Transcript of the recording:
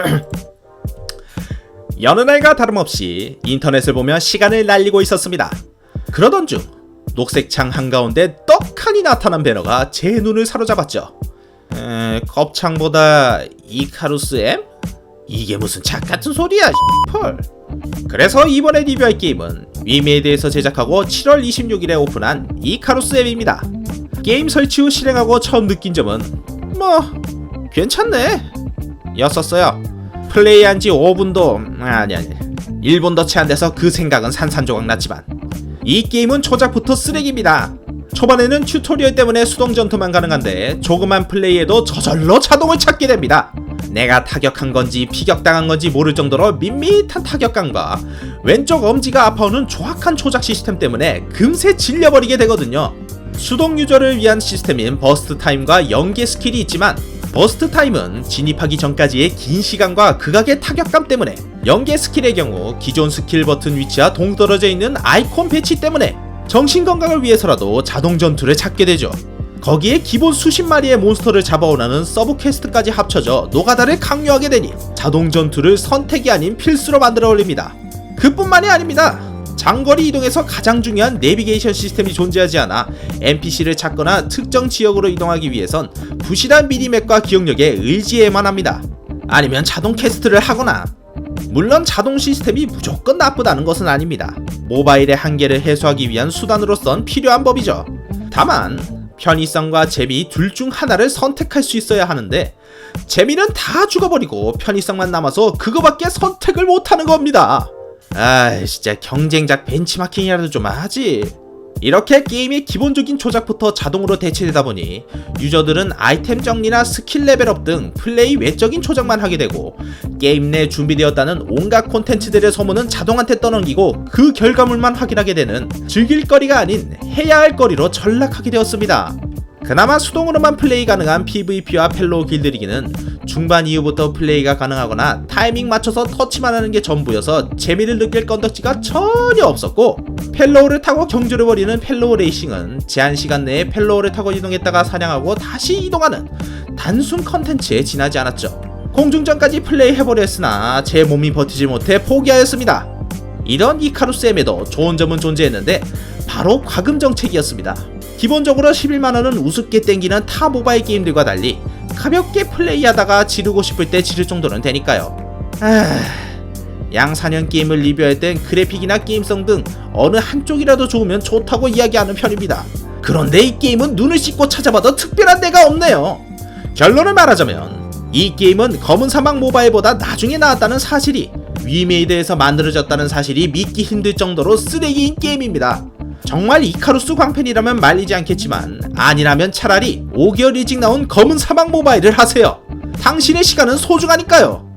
여느 날과 다름없이 인터넷을 보며 시간을 날리고 있었습니다. 그러던 중 녹색 창 한가운데 떡하니 나타난 배너가 제 눈을 사로잡았죠. 에, 컵창보다 이카루스 M? 이게 무슨 작 같은 소리야, 펄. 그래서 이번에 리뷰할 게임은 위메이드에서 제작하고 7월 26일에 오픈한 이카루스 M입니다. 게임 설치 후 실행하고 처음 느낀 점은 뭐 괜찮네 였었어요. 플레이한 지 5분도 아니 아니 1분도 채 안 돼서 그 생각은 산산조각 났지만 이 게임은 초작부터 쓰레기입니다. 초반에는 튜토리얼 때문에 수동 전투만 가능한데 조그만 플레이에도 저절로 자동을 찾게 됩니다. 내가 타격한 건지 피격당한 건지 모를 정도로 밋밋한 타격감과 왼쪽 엄지가 아파오는 조악한 조작 시스템 때문에 금세 질려버리게 되거든요. 수동 유저를 위한 시스템인 버스트 타임과 연계 스킬이 있지만 버스트 타임은 진입하기 전까지의 긴 시간과 극악의 타격감 때문에 연계 스킬의 경우 기존 스킬 버튼 위치와 동떨어져 있는 아이콘 배치 때문에 정신 건강을 위해서라도 자동 전투를 찾게 되죠. 거기에 기본 수십 마리의 몬스터를 잡아오라는 서브 퀘스트까지 합쳐져 노가다를 강요하게 되니 자동 전투를 선택이 아닌 필수로 만들어 올립니다. 그뿐만이 아닙니다. 장거리 이동에서 가장 중요한 내비게이션 시스템이 존재하지 않아 NPC를 찾거나 특정 지역으로 이동하기 위해선 부실한 미니맵과 기억력에 의지해야만 합니다. 아니면 자동 퀘스트를 하거나 물론 자동 시스템이 무조건 나쁘다는 것은 아닙니다. 모바일의 한계를 해소하기 위한 수단으로선 필요한 법이죠. 다만 편의성과 재미 둘 중 하나를 선택할 수 있어야 하는데 재미는 다 죽어버리고 편의성만 남아서 그거밖에 선택을 못하는 겁니다. 아 진짜 경쟁작 벤치마킹이라도 좀 하지 이렇게 게임의 기본적인 조작부터 자동으로 대체되다 보니 유저들은 아이템 정리나 스킬 레벨업 등 플레이 외적인 조작만 하게 되고 게임 내 준비되었다는 온갖 콘텐츠들의 소문은 자동한테 떠넘기고 그 결과물만 확인하게 되는 즐길 거리가 아닌 해야 할 거리로 전락하게 되었습니다. 그나마 수동으로만 플레이 가능한 PVP와 펠로우 길들이기는 중반 이후부터 플레이가 가능하거나 타이밍 맞춰서 터치만 하는 게 전부여서 재미를 느낄 건덕지가 전혀 없었고 펠로우를 타고 경주를 벌이는 펠로우 레이싱은 제한 시간 내에 펠로우를 타고 이동했다가 사냥하고 다시 이동하는 단순 컨텐츠에 지나지 않았죠. 공중전까지 플레이 해보려 했으나 제 몸이 버티지 못해 포기하였습니다. 이런 이카루스엠에도 좋은 점은 존재했는데 바로 과금 정책이었습니다. 기본적으로 11만원은 우습게 땡기는 타 모바일 게임들과 달리 가볍게 플레이하다가 지르고 싶을 때 지를 정도는 되니까요. 아... 양사년 게임을 리뷰할 땐 그래픽이나 게임성 등 어느 한쪽이라도 좋으면 좋다고 이야기하는 편입니다. 그런데 이 게임은 눈을 씻고 찾아봐도 특별한 데가 없네요. 결론을 말하자면 이 게임은 검은 사막 모바일보다 나중에 나왔다는 사실이 위메이드에서 만들어졌다는 사실이 믿기 힘들 정도로 쓰레기인 게임입니다. 정말 이카루스 광팬이라면 말리지 않겠지만 아니라면 차라리 5개월 일찍 나온 검은 사막 모바일을 하세요. 당신의 시간은 소중하니까요.